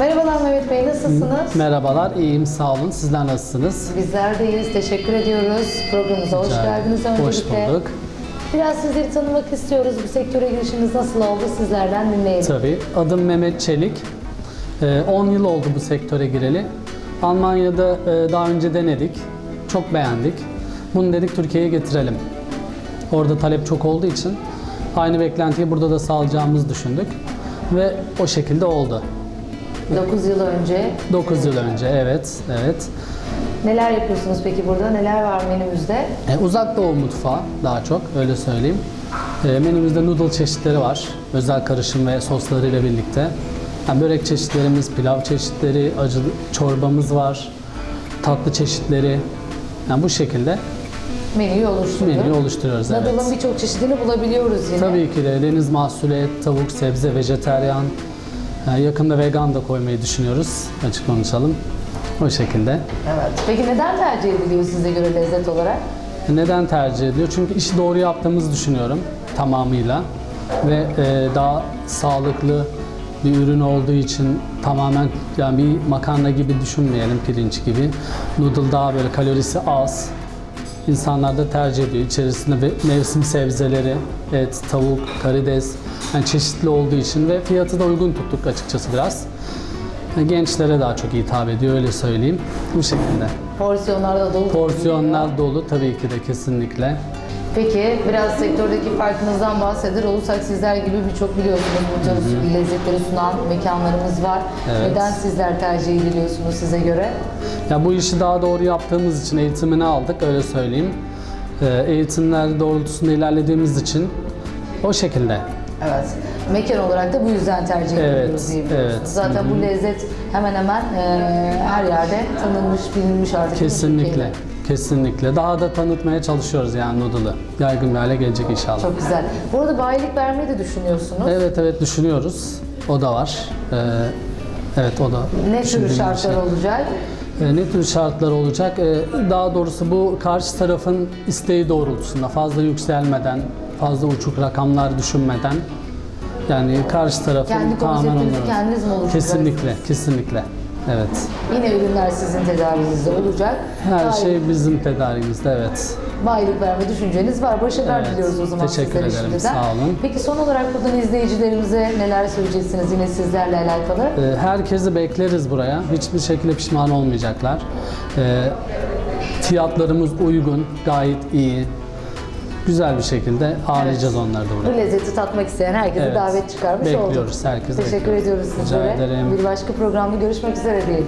Merhabalar Mehmet Bey, nasılsınız? Merhabalar, iyiyim sağ olun. Sizler nasılsınız? Bizler de iyiyiz, teşekkür ediyoruz. Programımıza hoş Rica geldiniz öncelikle. Hoş bulduk. Biraz sizleri tanımak istiyoruz. Bu sektöre girişiniz nasıl oldu? Sizlerden dinleyelim. Tabii. Adım Mehmet Çelik. Ee, 10 yıl oldu bu sektöre gireli. Almanya'da e, daha önce denedik. Çok beğendik. Bunu dedik Türkiye'ye getirelim. Orada talep çok olduğu için aynı beklentiyi burada da sağlayacağımızı düşündük. Ve o şekilde oldu. 9 yıl önce 9 yıl önce, evet, evet. neler yapıyorsunuz peki burada? Neler var menümüzde? E, uzak doğu mutfağı daha çok öyle söyleyeyim. E, menümüzde noodle çeşitleri var. Özel karışım ve soslarıyla birlikte. Yani börek çeşitlerimiz, pilav çeşitleri, acı çorbamız var. Tatlı çeşitleri. Yani bu şekilde Menüyü oluşturuyor. menüyü oluşturuyoruz. Evet. Noodle'ın birçok çeşidini bulabiliyoruz yine. Tabii ki de deniz mahsulü, et, tavuk, sebze, vejeteryan. Yakında vegan da koymayı düşünüyoruz. Açık konuşalım. O şekilde. Evet. Peki neden tercih ediliyor size göre lezzet olarak? Neden tercih ediyor? Çünkü işi doğru yaptığımızı düşünüyorum tamamıyla ve e, daha sağlıklı bir ürün olduğu için tamamen yani bir makarna gibi düşünmeyelim pirinç gibi. Noodle daha böyle kalorisi az. İnsanlar da tercih ediyor. İçerisinde mevsim sebzeleri, et, tavuk, karides yani çeşitli olduğu için ve fiyatı da uygun tuttuk açıkçası biraz. Gençlere daha çok hitap ediyor öyle söyleyeyim. Bu şekilde. Porsiyonlar da dolu. Porsiyonlar dolu tabii ki de kesinlikle. Peki biraz sektördeki farkınızdan bahseder olursak sizler gibi birçok biliyorsunuz bu tarz lezzetleri sunan mekanlarımız var. Evet. Neden sizler tercih ediliyorsunuz size göre? Ya bu işi daha doğru yaptığımız için eğitimini aldık öyle söyleyeyim. Ee, eğitimler doğrultusunda ilerlediğimiz için o şekilde. Evet. Mekan olarak da bu yüzden tercih Evet, ediyoruz diyebiliyorsunuz. evet. Zaten bu lezzet hemen hemen e, her yerde tanınmış, bilinmiş artık. Kesinlikle. Türkiye'de. Kesinlikle. Daha da tanıtmaya çalışıyoruz yani noodle'ı. Yaygın bir hale gelecek inşallah. Çok güzel. Bu arada bayilik vermeyi de düşünüyorsunuz. Evet evet düşünüyoruz. O da var. Ee, evet o da. Ne tür şartlar şey. olacak? Ee, Ne tür şartlar olacak? Ee, Daha doğrusu bu karşı tarafın isteği doğrultusunda fazla yükselmeden, fazla uçuk rakamlar düşünmeden yani karşı tarafın Kendi tamamen onları- kendiniz mi oluşturacaksınız? Kesinlikle, kesinlikle. Evet. Yine ürünler sizin tedavinizde olacak. Her Bayilik- şey bizim tedarimizde, evet. bayilik verme düşünceniz var. Başarılar Evet, diliyoruz o zaman teşekkür sizlere ederim, şimdiden. sağ olun. Peki son olarak buradan izleyicilerimize neler söyleyeceksiniz yine sizlerle alakalı? Ee, Herkesi bekleriz buraya. Hiçbir şekilde pişman olmayacaklar. Ee, Fiyatlarımız uygun, gayet iyi. Güzel bir şekilde ağırlayacağız onları da Bu buraya. lezzeti tatmak isteyen herkese Evet. davet çıkarmış olduk. Bekliyoruz, herkese Teşekkür bekliyoruz. ediyoruz Rica sizlere. ederim. Bir başka programda görüşmek üzere diyelim.